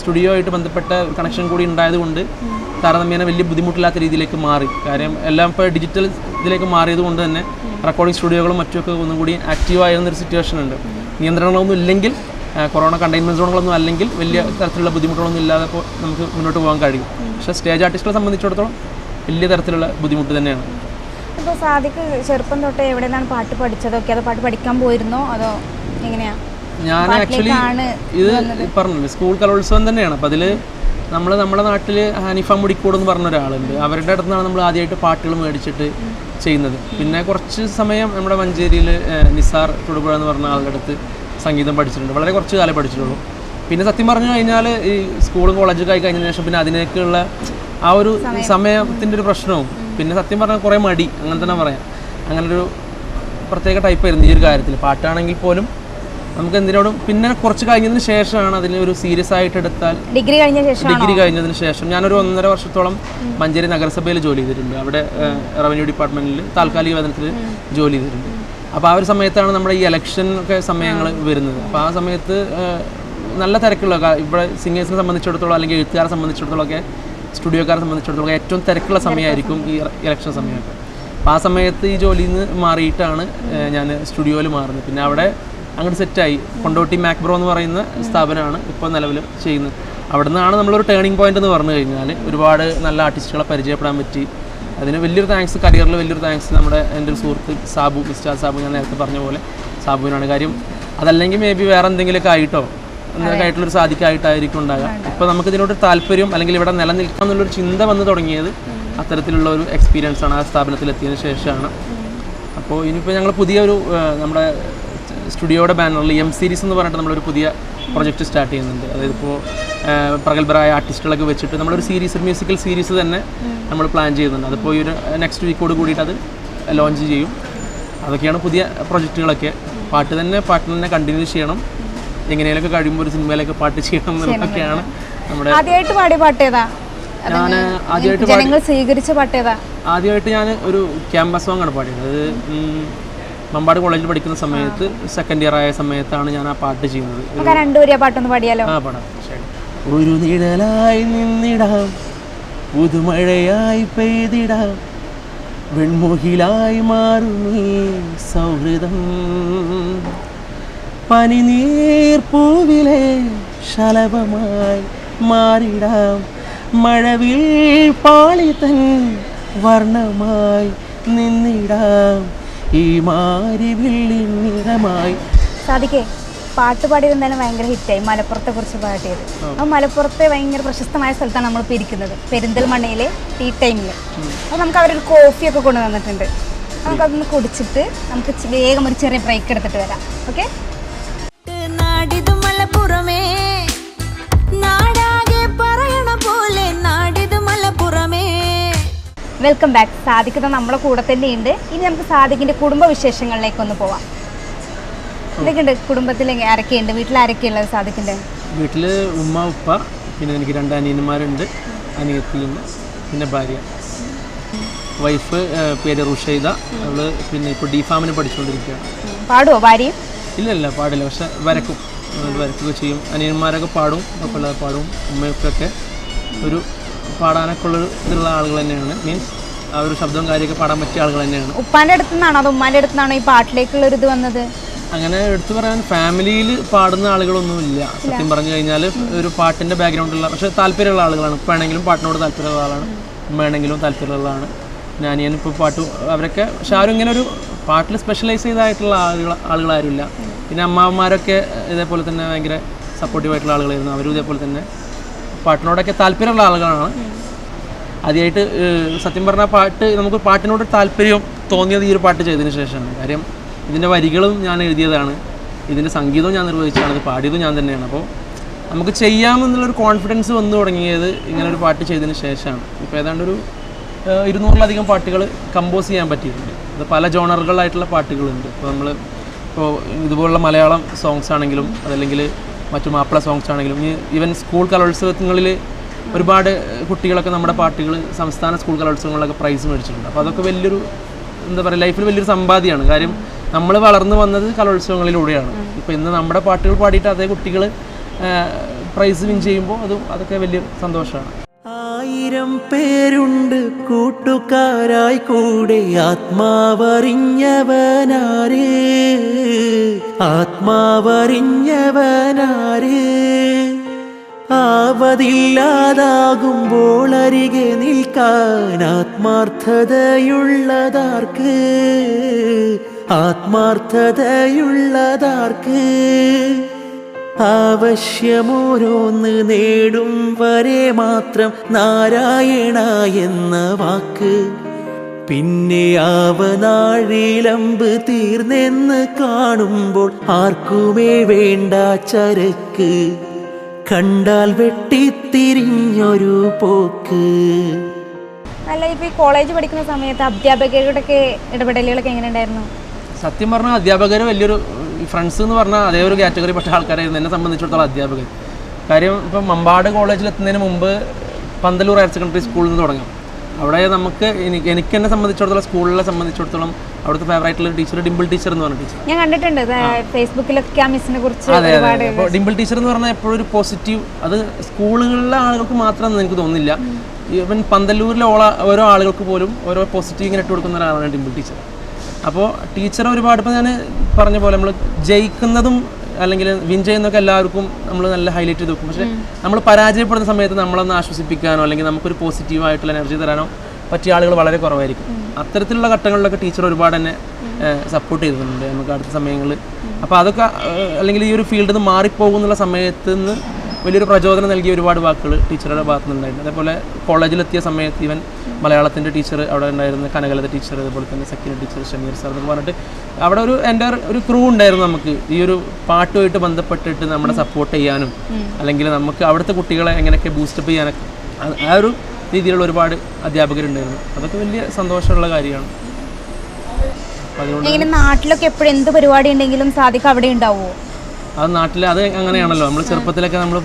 സ്റ്റുഡിയോ ആയിട്ട് ബന്ധപ്പെട്ട കണക്ഷൻ കൂടി ഉണ്ടായതുകൊണ്ട് താരതമ്യേന വലിയ ബുദ്ധിമുട്ടില്ലാത്ത രീതിയിലേക്ക് മാറി. കാര്യം എല്ലാം ഇപ്പോൾ ഡിജിറ്റൽ ഇതിലേക്ക് മാറിയത് കൊണ്ട് തന്നെ റെക്കോർഡിംഗ് സ്റ്റുഡിയോകളും മറ്റുമൊക്കെ ഒന്നും കൂടി ആക്റ്റീവ് ആയിരുന്നൊരു സിറ്റുവേഷൻ ഉണ്ട്. നിയന്ത്രണങ്ങളൊന്നും ഇല്ലെങ്കിൽ കൊറോണ കണ്ടെയ്ൻമെന്റ് സോണുകളൊന്നും അല്ലെങ്കിൽ വലിയ തരത്തിലുള്ള ബുദ്ധിമുട്ടുകളൊന്നും ഇല്ലാതെ നമുക്ക് മുന്നോട്ട് പോകാൻ കഴിയും. പക്ഷേ സ്റ്റേജ് ആർട്ടിസ്റ്റുകളെ സംബന്ധിച്ചിടത്തോളം വലിയ തരത്തിലുള്ള ബുദ്ധിമുട്ട് തന്നെയാണ്. ഇപ്പോൾ സാദിക്ക് ചെറുപ്പം തൊട്ട് എവിടെ നിന്നാണ് പാട്ട് പഠിച്ചതൊക്കെ അതോ പാട്ട് പഠിക്കാൻ പോയിരുന്നോ? അതോ എങ്ങനെയാ? ഞാൻ ആക്ച്വലി ഇത് പറഞ്ഞില്ലേ സ്കൂൾ കലോത്സവം തന്നെയാണ്. അപ്പം അതിൽ നമ്മൾ നമ്മുടെ നാട്ടിൽ ഹനീഫ മുടിക്കൂട് എന്ന് പറഞ്ഞ ഒരാളുണ്ട്. അവരുടെ അടുത്താണ് നിന്നാണ് നമ്മൾ ആദ്യമായിട്ട് പാട്ടുകൾ മേടിച്ചിട്ട് ചെയ്യുന്നത്. പിന്നെ കുറച്ച് സമയം നമ്മുടെ മഞ്ചേരിയിൽ നിസാർ തൊടുപുഴ എന്ന് പറഞ്ഞ ആളുടെ അടുത്ത് സംഗീതം പഠിച്ചിട്ടുണ്ട്. വളരെ കുറച്ച് കാലം പഠിച്ചിട്ടുള്ളൂ. പിന്നെ സത്യം പറഞ്ഞു കഴിഞ്ഞാൽ ഈ സ്കൂളും കോളേജൊക്കെ ആയി കഴിഞ്ഞതിന് ശേഷം പിന്നെ അതിനേക്കുള്ള ആ ഒരു സമയത്തിന്റെ ഒരു പ്രശ്നവും. പിന്നെ സത്യം പറഞ്ഞാൽ കുറേ മടി അങ്ങനെ തന്നെ പറയാം. അങ്ങനൊരു പ്രത്യേക ടൈപ്പ് ആയിരുന്നു ഈ ഒരു കാര്യത്തിൽ പാട്ടാണെങ്കിൽ പോലും നമുക്ക് എന്തിനോടും പിന്നെ കുറച്ച് കഴിഞ്ഞതിന് ശേഷമാണ് അതിന് ഒരു സീരിയസ് ആയിട്ട് എടുത്താൽ ഡിഗ്രി കഴിഞ്ഞ ശേഷം ഡിഗ്രി കഴിഞ്ഞതിന് ശേഷം. ഞാനൊരു ഒന്നര വർഷത്തോളം മഞ്ചേരി നഗരസഭയിൽ ജോലി ചെയ്തിട്ടുണ്ട്. അവിടെ റവന്യൂ ഡിപ്പാർട്ട്മെന്റിൽ താൽക്കാലിക വേതനത്തിൽ ജോലി ചെയ്തിട്ടുണ്ട്. അപ്പോൾ ആ ഒരു സമയത്താണ് നമ്മുടെ ഈ ഇലക്ഷൻ ഒക്കെ സമയങ്ങൾ വരുന്നത്. അപ്പോൾ ആ സമയത്ത് നല്ല തിരക്കുള്ള ഇവിടെ സിംഗേഴ്സിനെ സംബന്ധിച്ചിടത്തോളം അല്ലെങ്കിൽ എഴുത്തുകാരെ സംബന്ധിച്ചിടത്തോളം ഒക്കെ സ്റ്റുഡിയോക്കാരെ സംബന്ധിച്ചിടത്തോളം ഏറ്റവും തിരക്കുള്ള സമയമായിരിക്കും ഈ ഇലക്ഷൻ സമയമൊക്കെ. അപ്പോൾ ആ സമയത്ത് ഈ ജോലിയിൽ നിന്ന് മാറിയിട്ടാണ് ഞാൻ സ്റ്റുഡിയോയിൽ മാറുന്നത്. പിന്നെ അവിടെ അങ്ങോട്ട് സെറ്റായി. കൊണ്ടോട്ടി മാക്ബ്രോ എന്ന് പറയുന്ന സ്ഥാപനമാണ് ഇപ്പോൾ നിലവിൽ ചെയ്യുന്നത്. അവിടെ നിന്നാണ് നമ്മളൊരു ടേണിംഗ് പോയിന്റ് എന്ന് പറഞ്ഞു കഴിഞ്ഞാൽ ഒരുപാട് നല്ല ആർട്ടിസ്റ്റുകളെ പരിചയപ്പെടാൻ പറ്റി. അതിന് വലിയൊരു താങ്ക്സ് കരിയറിൽ വലിയൊരു താങ്ക്സ് നമ്മുടെ എന്റെ ഒരു സുഹൃത്ത് സാബു മിസ്റ്റർ സാബു ഞാൻ നേരത്തെ പറഞ്ഞ പോലെ. സാബുവിനാണ്. കാര്യം അതല്ലെങ്കിൽ മേ ബി വേറെ എന്തെങ്കിലുമൊക്കെ ആയിട്ടോ ആയിട്ടുള്ളൊരു സാധിക്കായിട്ടായിരിക്കും ഉണ്ടാകുക ഇപ്പോൾ നമുക്ക് ഇതിനോട് താല്പര്യം അല്ലെങ്കിൽ ഇവിടെ നിലനിൽക്കാം എന്നുള്ളൊരു ചിന്ത വന്ന് തുടങ്ങിയത് അത്തരത്തിലുള്ള ഒരു എക്സ്പീരിയൻസ് ആണ് ആ സ്ഥാപനത്തിൽ എത്തിയതിന് ശേഷമാണ് അപ്പോൾ ഇനിയിപ്പോൾ ഞങ്ങൾ പുതിയൊരു നമ്മുടെ സ്റ്റുഡിയോയുടെ ബാനറിൽ എം സീരീസ് എന്ന് പറഞ്ഞിട്ട് നമ്മളൊരു പുതിയ പ്രൊജക്റ്റ് സ്റ്റാർട്ട് ചെയ്യുന്നുണ്ട്. അതായത് ഇപ്പോൾ പ്രഗത്ഭരായ ആർട്ടിസ്റ്റുകളൊക്കെ വെച്ചിട്ട് നമ്മളൊരു സീരീസ് മ്യൂസിക്കൽ സീരീസ് തന്നെ നമ്മൾ പ്ലാൻ ചെയ്യുന്നുണ്ട്. അതിപ്പോൾ ഈ ഒരു നെക്സ്റ്റ് വീക്കോട് കൂടിയിട്ട് അത് ലോഞ്ച് ചെയ്യും. അതൊക്കെയാണ് പുതിയ പ്രൊജക്റ്റുകളൊക്കെ പാട്ട് തന്നെ പാട്ട് തന്നെ കണ്ടിന്യൂ ചെയ്യണം. എങ്ങനെയൊക്കെ കഴിയുമ്പോൾ ഒരു സിനിമയിലൊക്കെ പാട്ട് ചെയ്യണം എന്നുള്ളതൊക്കെയാണ് നമ്മുടെ ആദ്യമായിട്ട് പാടിയ പാട്ട് ഏതാ? ഞാൻ ആദ്യമായിട്ട് സ്വീകരിച്ച പാട്ട് ഏതാ? ആദ്യമായിട്ട് ഞാൻ ഒരു ക്യാമ്പസ് സോങ് ആണ് പാടിയത്. അത് മമ്പാട് കോളേജിൽ പഠിക്കുന്ന സമയത്ത് സെക്കൻഡ് ഇയർ ആയ സമയത്താണ് ഞാൻ ആ പാട്ട് ചെയ്യുന്നത്. നമുക്ക് ആ രണ്ടുപേരും ആ പാട്ടൊന്ന് പാടിയാലോ? ആ പാടാം. ശരി. ഒരു നിഴലായി നിന്നിടാം. പുതുമഴയായി പെയ്തിടാം. വെൺമുകിലായി മാറും ഈ സൗഹൃദം. പനിനീർപ്പൂവിലെ ശലഭമായി മാറിടാം. മഴവിൽ പാളിതൻ വർണമായി നിന്നിടാം. ഈ മാരിവില്ലിൻ നിറമായി. സാധിക്കേ പാട്ട് പാടിയത് എന്തായാലും ഭയങ്കര ഹിറ്റായി മലപ്പുറത്തെ കുറിച്ച് പാട്ടിയത് ആ മലപ്പുറത്തെ ഭയങ്കര പ്രശസ്തമായ സ്ഥലത്താണ് നമ്മളിപ്പോൾ ഇരിക്കുന്നത് പെരിന്തൽമണ്ണയിലെ ടീ ടൈമിൽ അപ്പോൾ നമുക്ക് അവരൊരു കോഫിയൊക്കെ കൊണ്ടു തന്നിട്ടുണ്ട് നമുക്കതൊന്ന് കുടിച്ചിട്ട് നമുക്ക് വേഗം ഒരു ചെറിയ ബ്രേക്ക് എടുത്തിട്ട് വരാം. ഓക്കെ? വെൽക്കം ബാക്ക് സാധിക്കുന്ന നമ്മളെ കൂടെ തന്നെയുണ്ട്. ഇനി നമുക്ക് സാധിക്കിന്റെ കുടുംബ വിശേഷങ്ങളിലേക്ക് ഒന്ന് പോവാം. എന്തൊക്കെയുണ്ട്? കുടുംബത്തിൽ ആരൊക്കെയുണ്ട്? വീട്ടിൽ ആരൊക്കെയുള്ളത് സാധിക്കിന്റെ വീട്ടിൽ ഉമ്മ ഉപ്പ പിന്നെ എനിക്ക് രണ്ട് അനിയന്മാരുണ്ട്. അനിയത്തിയുണ്ട് പിന്നെ ഭാര്യ. വൈഫ് പേര് റുഷൈദ. അവൾ പിന്നെ ഇപ്പോൾ ഡി ഫാമിന് പഠിച്ചുകൊണ്ടിരിക്കുകയാണ് പാടുവോ ഭാര്യ ഇല്ല ഇല്ല പാടില്ല. പക്ഷെ വരക്കും. വരക്കുക വരക്കുകയൊക്കെ ചെയ്യും. അനിയന്മാരൊക്കെ പാടും. കുഴപ്പമില്ലാതെ പാടും. ഉമ്മയൊക്കെ ഒരു പാടാനൊക്കെ ഉള്ള ഇതുള്ള ആളുകൾ തന്നെയാണ്. മീൻസ് ആ ഒരു ശബ്ദവും കാര്യമൊക്കെ പാടാൻ പറ്റിയ ആളുകൾ തന്നെയാണ്. ഉപ്പാന്റെ അടുത്ത് നിന്നാണോ അതോ ഉമ്മാന്റെ അടുത്ത് നിന്നാണോ ഈ പാട്ടിലേക്കുള്ള ഒരു ഇത് വന്നത്? അങ്ങനെ എടുത്തു പറയാൻ ഫാമിലിയിൽ പാടുന്ന ആളുകളൊന്നും ഇല്ല. സത്യം പറഞ്ഞു കഴിഞ്ഞാൽ ഒരു പാട്ടിന്റെ ബാക്ക്ഗ്രൗണ്ടുള്ള പക്ഷെ താല്പര്യമുള്ള ആളുകളാണ്. ഉപ്പാണെങ്കിലും പാട്ടിനോട് താല്പര്യമുള്ള ആളാണ്. ഉമ്മയാണെങ്കിലും താല്പര്യമുള്ള ആളാണ്. ഞാനിയൻ ഇപ്പോൾ പാട്ട് അവരൊക്കെ പക്ഷെ ആരും ഇങ്ങനെ ഒരു പാട്ടിൽ സ്പെഷ്യലൈസ് ചെയ്തായിട്ടുള്ള ആളുകൾ ആളുകളാരുമില്ല. പിന്നെ അമ്മാവന്മാരൊക്കെ ഇതേപോലെ തന്നെ ഭയങ്കര സപ്പോർട്ടീവായിട്ടുള്ള ആളുകളായിരുന്നു. അവരും ഇതേപോലെ തന്നെ പാട്ടിനോടൊക്കെ താല്പര്യമുള്ള ആളുകളാണ്. ആദ്യമായിട്ട് സത്യം പറഞ്ഞാൽ പാട്ട് നമുക്ക് പാട്ടിനോട് താല്പര്യം തോന്നിയത് ഈ ഒരു പാട്ട് ചെയ്തതിന് ശേഷമാണ്. കാര്യം ഇതിന്റെ വരികളും ഞാൻ എഴുതിയതാണ്. ഇതിന്റെ സംഗീതവും ഞാൻ നിർവഹിച്ചതാണ്. ഇത് പാടിയതും ഞാൻ തന്നെയാണ്. അപ്പോൾ നമുക്ക് ചെയ്യാമെന്നുള്ളൊരു കോൺഫിഡൻസ് വന്നു തുടങ്ങിയത് ഇങ്ങനെ ഒരു പാട്ട് ചെയ്തതിന് ശേഷമാണ്. ഇപ്പോൾ ഏതാണ്ട് ഒരു ഇരുന്നൂറിലധികം പാട്ടുകൾ കമ്പോസ് ചെയ്യാൻ പറ്റിയിട്ടുണ്ട്. അത് പല ജോണറുകളായിട്ടുള്ള പാട്ടുകളുണ്ട്. ഇപ്പോൾ നമ്മൾ ഇപ്പോൾ ഇതുപോലുള്ള മലയാളം സോങ്സ് ആണെങ്കിലും അതല്ലെങ്കിൽ മറ്റു മാപ്പിള സോങ്സ് ആണെങ്കിലും. ഈവൻ സ്കൂൾ കലോത്സവങ്ങളിൽ ഒരുപാട് കുട്ടികളൊക്കെ നമ്മുടെ പാട്ടുകൾ സംസ്ഥാന സ്കൂൾ കലോത്സവങ്ങളിലൊക്കെ പ്രൈസ് മേടിച്ചിട്ടുണ്ട്. അപ്പോൾ അതൊക്കെ വലിയൊരു എന്താ പറയുക ലൈഫിൽ വലിയൊരു സമ്പാദ്യമാണ്. കാര്യം നമ്മൾ വളർന്നു വന്നത് കലോത്സവങ്ങളിലൂടെയാണ്. ഇപ്പോൾ ഇന്ന് നമ്മുടെ പാട്ടുകൾ പാടിയിട്ട് അതേ കുട്ടികൾ പ്രൈസ് വിൻ ചെയ്യുമ്പോൾ അതും അതൊക്കെ വലിയ സന്തോഷമാണ്. ആയിരം പേരുണ്ട് കൂട്ടുകാരായി കൂടെ. ആത്മാവറിഞ്ഞവനാരേ. ആത്മാവറിഞ്ഞവനാരേ. ആവതില്ലാതാകുമ്പോൾ അരികെ നിൽക്കാൻ ആത്മാർത്ഥതയുള്ളതാർക്ക്. ആത്മാർത്ഥതയുള്ളതാർക്ക്. ആവശ്യമോരോന്ന് നേടും വരെ മാത്രം നാരായണ എന്ന വാക്ക്. പിന്നെ ആവനാഴിലമ്പ് തീർന്നെന്ന് കാണുമ്പോൾ ആർക്കുമേ വേണ്ട ചരക്ക്? കണ്ടാൽ വെട്ടിത്തിരിഞ്ഞൊരു പോക്ക്. അല്ല ഇപ്പൊ ഈ കോളേജ് പഠിക്കുന്ന സമയത്ത് അധ്യാപകരുടെ ഇടപെടലുകളൊക്കെ എങ്ങനെ ഉണ്ടായിരുന്നു? സത്യം പറഞ്ഞാൽ അധ്യാപകർ വലിയൊരു ഫ്രണ്ട്സ് എന്ന് പറഞ്ഞാൽ അതേ ഒരു കാറ്റഗറി പെട്ട ആൾക്കാരായിരുന്നു എന്നെ സംബന്ധിച്ചിടത്തോളം അധ്യാപകർ കാര്യം ഇപ്പം മമ്പാട് കോളേജിൽ എത്തുന്നതിന് മുമ്പ് പന്തലൂർ ഹയർ സെക്കൻഡറി സ്കൂളിൽ നിന്ന് തുടങ്ങാം. അവിടെ നമുക്ക് എനിക്ക് എനിക്ക് എന്നെ സംബന്ധിച്ചിടത്തോളം സ്കൂളിലെ സംബന്ധിച്ചിടത്തോളം അവിടുത്തെ ഫേവറേറ്റുള്ള ടീച്ചർ ഡിമ്പിൾ ടീച്ചർ എന്ന് പറഞ്ഞ ടീച്ചർ ഞാൻ കണ്ടിട്ടുണ്ട് ഫേസ്ബുക്കിലൊക്കെ ആ. മിസ്സിനെ കുറിച്ച് അതെ അതെ അപ്പോൾ ഡിമ്പിൾ ടീച്ചർ എന്ന് പറഞ്ഞാൽ എപ്പോഴും ഒരു പോസിറ്റീവ് അത് സ്കൂളുകളിലെ ആളുകൾക്ക് മാത്രമെന്ന് എനിക്ക് തോന്നുന്നില്ല. ഈവൻ പന്തല്ലൂരിലെ ഓള ഓരോ ആളുകൾക്ക് പോലും ഓരോ പോസിറ്റീവ് ഇങ്ങനെ ഇട്ട് കൊടുക്കുന്ന ഒരാളാണ് ഡിമ്പിൾ ടീച്ചർ. അപ്പോൾ ടീച്ചർ ഒരുപാട് ഇപ്പോൾ ഞാൻ പറഞ്ഞ പോലെ നമ്മൾ ജയിക്കുന്നതും അല്ലെങ്കിൽ വിൻ ചെയ്യുന്നതൊക്കെ എല്ലാവർക്കും നമ്മൾ നല്ല ഹൈലൈറ്റ് ചെയ്ത് വെക്കും. പക്ഷേ നമ്മൾ പരാജയപ്പെടുന്ന സമയത്ത് നമ്മളൊന്ന് ആശ്വസിപ്പിക്കാനോ അല്ലെങ്കിൽ നമുക്കൊരു പോസിറ്റീവ് ആയിട്ടുള്ള എനർജി തരാനോ പറ്റിയ ആളുകൾ വളരെ കുറവായിരിക്കും. അത്തരത്തിലുള്ള ഘട്ടങ്ങളിലൊക്കെ ടീച്ചർ ഒരുപാട് തന്നെ സപ്പോർട്ട് ചെയ്തിട്ടുണ്ട്. നമുക്ക് അടുത്ത സമയങ്ങളിൽ അപ്പോൾ അതൊക്കെ അല്ലെങ്കിൽ ഈ ഒരു ഫീൽഡിൽ നിന്ന് മാറിപ്പോകുന്നുള്ള സമയത്ത് നിന്ന് വലിയൊരു പ്രചോദനം നൽകിയ ഒരുപാട് വാക്കുകൾ ടീച്ചറുടെ ഭാഗത്തു നിന്നുണ്ടായിരുന്നു. അതേപോലെ കോളേജിലെത്തിയ സമയത്ത് ഇവൻ മലയാളത്തിന്റെ ടീച്ചർ അവിടെ ഉണ്ടായിരുന്ന കനകലത ടീച്ചർ അതുപോലെ തന്നെ സെക്കൻഡ് ടീച്ചർ ഷമീർ സാർ എന്നൊക്കെ പറഞ്ഞിട്ട് അവിടെ ഒരു എന്റെ ഒരു ക്രൂ ഉണ്ടായിരുന്നു നമുക്ക്. ഈ ഒരു പാട്ടുമായിട്ട് ബന്ധപ്പെട്ടിട്ട് നമ്മുടെ സപ്പോർട്ട് ചെയ്യാനും അല്ലെങ്കിൽ നമുക്ക് അവിടുത്തെ കുട്ടികളെ എങ്ങനെയൊക്കെ ബൂസ്റ്റപ്പ് ചെയ്യാനൊക്കെ ആ- ഒരു രീതിയിലുള്ള ഒരുപാട് അധ്യാപകരുണ്ടായിരുന്നു. അതൊക്കെ വലിയ സന്തോഷമുള്ള കാര്യമാണ്. നാട്ടിലൊക്കെ എപ്പോഴും എന്ത് പരിപാടി ഉണ്ടെങ്കിലും സാധിക്കും അവിടെ ഉണ്ടാവുമോ? അത് നാട്ടിൽ അത് അങ്ങനെയാണല്ലോ. നമ്മൾ ചെറുപ്പത്തിലൊക്കെ നമ്മൾ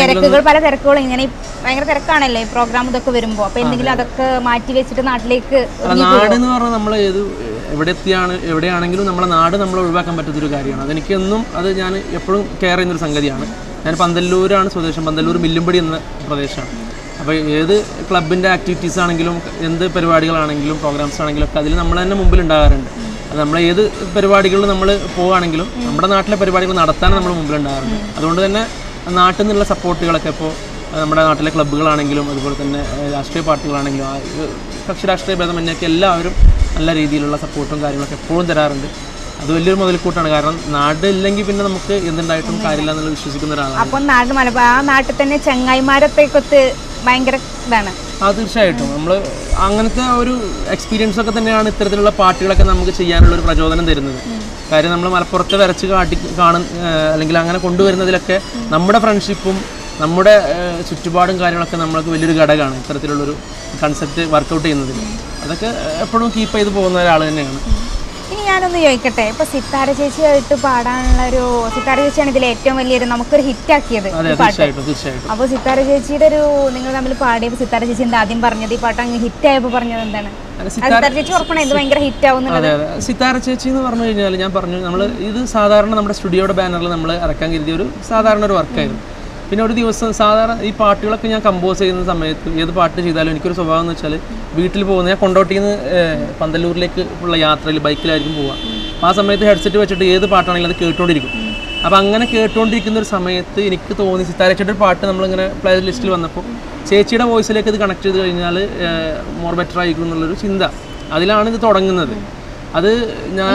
തിരക്കുകൾ പല തിരക്കുകളും ഇങ്ങനെ ഭയങ്കര തിരക്കാണല്ലോ ഈ പ്രോഗ്രാം ഇതൊക്കെ വരുമ്പോ? അപ്പൊ എന്തെങ്കിലും അതൊക്കെ മാറ്റി വെച്ചിട്ട് നാട്ടിലേക്ക് നാട് എന്ന് പറഞ്ഞാൽ നമ്മൾ ഏത് എവിടെ എത്തിയാണ് എവിടെയാണെങ്കിലും നമ്മളെ നാട് നമ്മൾ ഒഴിവാക്കാൻ പറ്റാത്തൊരു കാര്യമാണ്. അതെനിക്കെന്നും അത് ഞാൻ എപ്പോഴും കെയർ ചെയ്യുന്നൊരു സംഗതിയാണ്. ഞാൻ പന്തല്ലൂരാണ് സ്വദേശം. പന്തല്ലൂർ മില്ലുംപടി എന്ന പ്രദേശമാണ്. അപ്പോൾ ഏത് ക്ലബിന്റെ ആക്ടിവിറ്റീസ് ആണെങ്കിലും എന്ത് പരിപാടികളാണെങ്കിലും പ്രോഗ്രാംസ് ആണെങ്കിലും ഒക്കെ അതിൽ നമ്മൾ തന്നെ മുമ്പിൽ ഉണ്ടാകാറുണ്ട്. നമ്മൾ ഏത് പരിപാടികളിൽ നമ്മൾ പോവുകയാണെങ്കിലും നമ്മുടെ നാട്ടിലെ പരിപാടികൾ നടത്താൻ നമ്മൾ മുമ്പിൽ ഉണ്ടാകാറുണ്ട് അതുകൊണ്ട് തന്നെ നാട്ടിൽ നിന്നുള്ള സപ്പോർട്ടുകളൊക്കെ ഇപ്പോൾ നമ്മുടെ നാട്ടിലെ ക്ലബ്ബുകളാണെങ്കിലും അതുപോലെ തന്നെ രാഷ്ട്രീയ പാർട്ടികളാണെങ്കിലും കക്ഷി രാഷ്ട്രീയ ഭേദമന്യൊക്കെ എല്ലാവരും നല്ല രീതിയിലുള്ള സപ്പോർട്ടും കാര്യങ്ങളൊക്കെ എപ്പോഴും തരാറുണ്ട്. അത് വലിയൊരു മുതൽക്കൂട്ടാണ്. കാരണം നാട് ഇല്ലെങ്കിൽ പിന്നെ നമുക്ക് എന്തുണ്ടായിട്ടും കാര്യമില്ല എന്നുള്ള വിശ്വസിക്കുന്ന ഒരാളാണ്. അപ്പം നാട് മലബാർ ആ നാട്ടിൽ തന്നെ ചെങ്ങായിമാരത്തേക്കൊത്ത് ഭയങ്കര ഇതാണ്. ആ തീർച്ചയായിട്ടും. നമ്മൾ അങ്ങനത്തെ ഒരു എക്സ്പീരിയൻസ് ഒക്കെ തന്നെയാണ് ഇത്തരത്തിലുള്ള പാട്ടുകളൊക്കെ നമുക്ക് ചെയ്യാനുള്ള ഒരു പ്രചോദനം തരുന്നത്. കാര്യം നമ്മൾ മലപ്പുറത്ത് വരച്ച് കാട്ടി കാണും അല്ലെങ്കിൽ അങ്ങനെ കൊണ്ടുവരുന്നതിലൊക്കെ നമ്മുടെ ഫ്രണ്ട്ഷിപ്പും നമ്മുടെ ചുറ്റുപാടും കാര്യങ്ങളൊക്കെ നമ്മൾക്ക് വലിയൊരു ഘടകമാണ് ഇത്തരത്തിലുള്ളൊരു കൺസെപ്റ്റ് വർക്കൗട്ട് ചെയ്യുന്നതിൽ അതൊക്കെ എപ്പോഴും കീപ്പ് ചെയ്ത് പോകുന്ന ഒരാൾ തന്നെയാണ്. ഇനി ഞാനൊന്ന് ചോദിക്കട്ടെ. ഇപ്പൊ സിത്താര ചേച്ചിയായിട്ട് പാടാനുള്ള ഒരു സിത്താര ചേച്ചിയാണ് ഇതിൽ ഏറ്റവും വലിയൊരു നമുക്കൊരു ഹിറ്റ് ആക്കിയത് അപ്പൊ സിത്താര ചേച്ചിയുടെ ഒരു നിങ്ങൾ തമ്മിൽ പാടിയപ്പോൾ സിത്താര ചേച്ചി എന്താ ആദ്യം പറഞ്ഞത്? ഈ പാട്ട് അങ്ങ് ഹിറ്റ് ആയപ്പോൾ പറഞ്ഞത് എന്താണ്? സിത്താര ചേച്ചി എന്ന് പറഞ്ഞു കഴിഞ്ഞാൽ ഞാൻ പറഞ്ഞു നമ്മൾ ഇത് സാധാരണ നമ്മുടെ സ്റ്റുഡിയോയുടെ ബാനറിൽ നമ്മൾ ഇറക്കാൻ കരുതിയ ഒരു സാധാരണ ഒരു വർക്കായിരുന്നു പിന്നെ ഒരു ദിവസം സാധാരണ ഈ പാട്ടുകളൊക്കെ ഞാൻ കമ്പോസ് ചെയ്യുന്ന സമയത്ത് ഏത് പാട്ട് ചെയ്താലും എനിക്കൊരു സ്വഭാവം എന്ന് വെച്ചാൽ വീട്ടിൽ പോകുന്ന ഞാൻ കൊണ്ടോട്ടിന്ന് നിന്ന് പന്തല്ലൂരിലേക്ക് ഉള്ള യാത്രയിൽ ബൈക്കിലായിരിക്കും പോവുക ആ സമയത്ത് ഹെഡ്സെറ്റ് വെച്ചിട്ട് ഏത് പാട്ടാണെങ്കിലും അത് കേട്ടുകൊണ്ടിരിക്കും അപ്പം അങ്ങനെ കേട്ടുകൊണ്ടിരിക്കുന്ന ഒരു സമയത്ത് എനിക്ക് തോന്നി സിത്താരച്ചയുടെ ഒരു പാട്ട് നമ്മളിങ്ങനെ പ്ലേ ലിസ്റ്റിൽ വന്നപ്പോൾ ചേച്ചിയുടെ വോയിസിലേക്ക് ഇത് കണക്ട് ചെയ്ത് കഴിഞ്ഞാൽ മോർ ബെറ്റർ ആയിരിക്കും എന്നുള്ളൊരു ചിന്ത. അതിലാണ് ഇത് തുടങ്ങുന്നത്. അത് ഞാൻ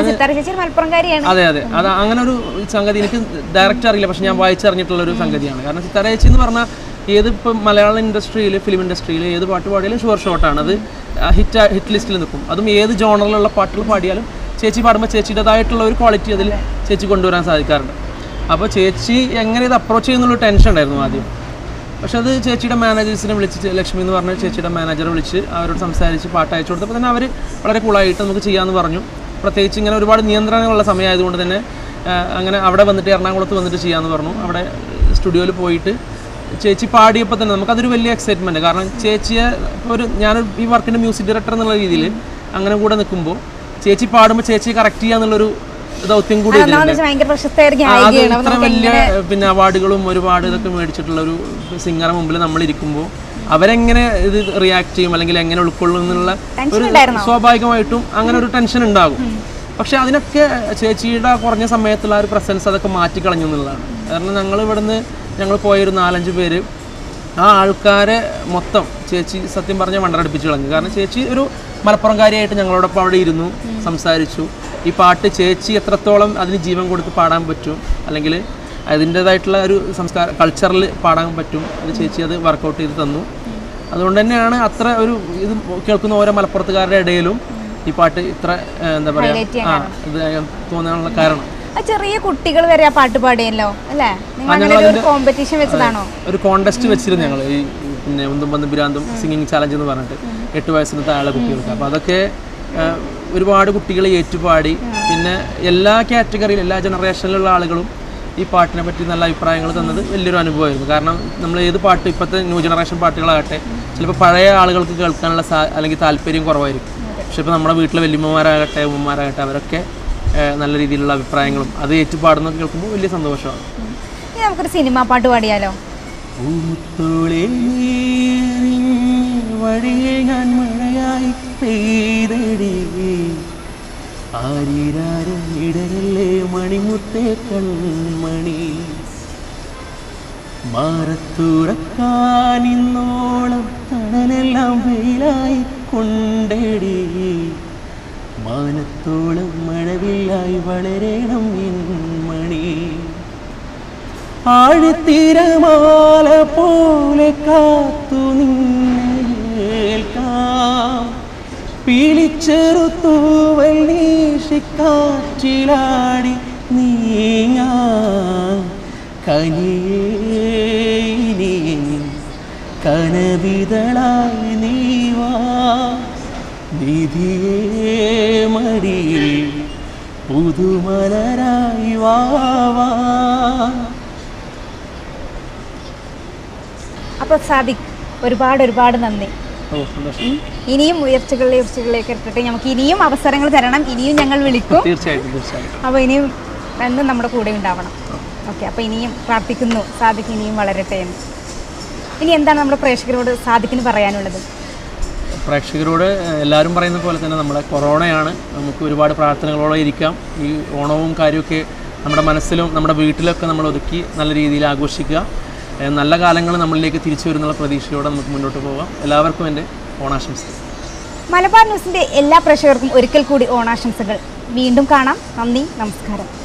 അതെ അതെ. അത് അങ്ങനെ ഒരു സംഗതി എനിക്ക് ഡയറക്റ്റ് അറിയില്ല. പക്ഷെ ഞാൻ വായിച്ചറിഞ്ഞിട്ടുള്ള ഒരു സംഗതിയാണ്. കാരണം സിത്താര ചേച്ചി എന്ന് പറഞ്ഞാൽ ഏത് ഇപ്പം മലയാളം ഇൻഡസ്ട്രിയിൽ ഫിലിം ഇൻഡസ്ട്രിയിൽ ഏത് പാട്ട് പാടിയാലും ഷുവർ ഷോട്ടാണ് അത് ഹിറ്റ് ഹിറ്റ് ലിസ്റ്റിൽ നിൽക്കും. അതും ഏത് ജോണറിലുള്ള പാട്ടുകൾ പാടിയാലും ചേച്ചി പാടുമ്പോൾ ചേച്ചിയുടേതായിട്ടുള്ള ഒരു ക്വാളിറ്റി അതിൽ ചേച്ചി കൊണ്ടുവരാൻ സാധിക്കാറുണ്ട്. അപ്പോൾ ചേച്ചി എങ്ങനെ ഇത് അപ്രോച്ച് ചെയ്യുന്നുള്ള ടെൻഷൻ ഉണ്ടായിരുന്നു ആദ്യം. പക്ഷെ അത് ചേച്ചിയുടെ മാനേജേഴ്സിനെ വിളിച്ച് ലക്ഷ്മി എന്ന് പറഞ്ഞ ചേച്ചിയുടെ മാനേജറെ വിളിച്ച് അവരോട് സംസാരിച്ച് പാട്ട് അയച്ചു കൊടുത്തപ്പോൾ തന്നെ അവർ വളരെ കൂളായിട്ട് നമുക്ക് ചെയ്യാമെന്ന് പറഞ്ഞു. പ്രത്യേകിച്ച് ഇങ്ങനെ ഒരുപാട് നിയന്ത്രണങ്ങളുള്ള സമയമായതുകൊണ്ട് തന്നെ അങ്ങനെ അവിടെ വന്നിട്ട് എറണാകുളത്ത് വന്നിട്ട് ചെയ്യാമെന്ന് പറഞ്ഞു. അവിടെ സ്റ്റുഡിയോയിൽ പോയിട്ട് ചേച്ചി പാടിയപ്പോൾ തന്നെ നമുക്കതൊരു വലിയ എക്സൈറ്റ്മെന്റ് കാരണം ചേച്ചിയെ ഒരു ഞാൻ ഈ വർക്കിന്റെ മ്യൂസിക് ഡയറക്ടർ എന്നുള്ള രീതിയിൽ അങ്ങനെ കൂടെ നിൽക്കുമ്പോൾ ചേച്ചി പാടുമ്പോൾ ചേച്ചി കറക്റ്റ് ചെയ്യാന്നുള്ളൊരു ദൗത്യം കൂടി വലിയ പിന്നെ അവാർഡുകളും ഒരുപാട് ഇതൊക്കെ മേടിച്ചിട്ടുള്ള ഒരു സിംഗറെ മുമ്പിൽ നമ്മൾ ഇരിക്കുമ്പോൾ അവരെങ്ങനെ ഇത് റിയാക്ട് ചെയ്യും? അല്ലെങ്കിൽ എങ്ങനെ ഉൾക്കൊള്ളും എന്നുള്ള ഒരു സ്വാഭാവികമായിട്ടും അങ്ങനെ ഒരു ടെൻഷൻ ഉണ്ടാകും. പക്ഷെ അതിനൊക്കെ ചേച്ചിയുടെ കുറഞ്ഞ സമയത്തുള്ള ഒരു പ്രസൻസ് അതൊക്കെ മാറ്റിക്കളഞ്ഞു എന്നുള്ളതാണ്. കാരണം ഞങ്ങൾ ഇവിടുന്ന് ഞങ്ങൾ പോയൊരു നാലഞ്ച് പേര് ആ ആൾക്കാരെ മൊത്തം ചേച്ചി സത്യം പറഞ്ഞാൽ വണ്ടറടിപ്പിച്ച് കളഞ്ഞു. കാരണം ചേച്ചി ഒരു മലപ്പുറംകാരിയായിട്ട് ഞങ്ങളോടൊപ്പം അവിടെ ഇരുന്നു സംസാരിച്ചു. ഈ പാട്ട് ചേച്ചി എത്രത്തോളം അതിന് ജീവൻ കൊടുത്ത് പാടാൻ പറ്റും അല്ലെങ്കിൽ അതിന്റേതായിട്ടുള്ള ഒരു സംസ്കാര കൾച്ചറിൽ പാടാൻ പറ്റും അത് ചേച്ചി അത് വർക്കൗട്ട് ചെയ്ത് തന്നു. അതുകൊണ്ട് തന്നെയാണ് അത്ര ഒരു ഇത് കേൾക്കുന്ന ഓരോ മലപ്പുറത്തുകാരുടെ ഇടയിലും ഈ പാട്ട് ഇത്ര എന്താ പറയുക ആ ഇത് തോന്നാനുള്ള കാരണം. ചെറിയ കുട്ടികൾ വരെ ആ പാട്ട് പാടിയല്ലോ അല്ലേ? ഒരു കോമ്പറ്റീഷൻ വെച്ചതാണോ? ഒരു കോണ്ടസ്റ്റ് വെച്ചിരുന്നു ഞങ്ങൾ. ഈ പിന്നെ ഒന്നും പന്തും പിരാന്തും സിംഗിങ് ചാലഞ്ച് എന്ന് പറഞ്ഞിട്ട് എട്ട് വയസ്സിന് താഴെ കുട്ടികൾക്ക്. അപ്പോൾ അതൊക്കെ ഒരുപാട് കുട്ടികളെ ഏറ്റുപാടി. പിന്നെ എല്ലാ കാറ്റഗറിയിലും എല്ലാ ജനറേഷനിലുള്ള ആളുകളും ഈ പാട്ടിനെ പറ്റി നല്ല അഭിപ്രായങ്ങൾ തന്നത് വലിയൊരു അനുഭവമായിരുന്നു. കാരണം നമ്മൾ ഏത് പാട്ട് ഇപ്പോഴത്തെ ന്യൂ ജനറേഷൻ പാട്ടുകളാകട്ടെ ചിലപ്പോൾ പഴയ ആളുകൾക്ക് കേൾക്കാനുള്ള സാ അല്ലെങ്കിൽ താല്പര്യം കുറവായിരിക്കും. പക്ഷെ ഇപ്പോൾ നമ്മുടെ വീട്ടിലെ വല്യമ്മമാരാകട്ടെ ഉമ്മമാരാകട്ടെ അവരൊക്കെ നല്ല രീതിയിലുള്ള അഭിപ്രായങ്ങളും അത് ഏറ്റുപാടുന്നൊക്കെ കേൾക്കുമ്പോൾ വലിയ സന്തോഷമാണ്. നമുക്കൊരു സിനിമ പാട്ട് പാടിയാലോ? പൂത്തോളെ വഴിയെ ഞാൻ മഴയായി പെയ്തടി. ആരിരാരും ഇടയല്ലേ മണിമുത്തേ കൺമണി. മാറത്തുറക്കാനിന്നോളം തണലെല്ലാം വെയിലായി കൊണ്ടടി. മാനത്തോളം മഴവില്ലായി എൻ മണി ആഴിത്തിരമാല പോലെ കാത്തു നിന്നേൽക്കാം. പിളിച്ചെറുത്തൂവൽ നീഷിക്കാറ്റിലാടി നീങ്ങാം. കനിയേ കനവിതളായി നീവാ നിധിയേ മടിയിൽ പുതുമലരായി വാവാ അപ്പോൾ സാദിഖ് ഒരുപാട് ഒരുപാട് നന്ദി. ഇനിയും ഉയർച്ചകളിലെ ഉയർച്ചകളിലേക്ക് എത്തിട്ട്. നമുക്ക് ഇനിയും അവസരങ്ങൾ തരണം. ഇനിയും ഞങ്ങൾ വിളിക്കും. തീർച്ചയായിട്ടും തീർച്ചയായിട്ടും. അപ്പോൾ ഇനിയും എന്നും നമ്മുടെ കൂടെ ഉണ്ടാവണം. ഓക്കെ അപ്പോൾ ഇനിയും പ്രാർത്ഥിക്കുന്നു. സാദിഖ് ഇനിയും വളരട്ടെ എന്ന്. ഇനി എന്താണ് നമ്മുടെ പ്രേക്ഷകരോട് സാദിഖിന് പറയാനുള്ളത്? പ്രേക്ഷകരോട് എല്ലാവരും പറയുന്ന പോലെ തന്നെ നമ്മുടെ കൊറോണയാണ്. നമുക്ക് ഒരുപാട് പ്രാർത്ഥനകളോടെ ഇരിക്കാം. ഈ ഓണവും കാര്യമൊക്കെ നമ്മുടെ മനസ്സിലും നമ്മുടെ വീട്ടിലൊക്കെ നമ്മൾ ഒതുക്കി നല്ല രീതിയിൽ ആഘോഷിക്കുക. നല്ല കാലങ്ങൾ നമ്മളിലേക്ക് തിരിച്ചു വരുന്നുള്ള പ്രതീക്ഷയോടെ നമുക്ക് മുന്നോട്ട് പോകാം. എല്ലാവർക്കും എന്റെ ഓണാശംസകൾ. മലബാർ ന്യൂസിന്റെ എല്ലാ പ്രേക്ഷകർക്കും ഒരിക്കൽ കൂടി ഓണാശംസകൾ. വീണ്ടും കാണാം. നന്ദി നമസ്കാരം.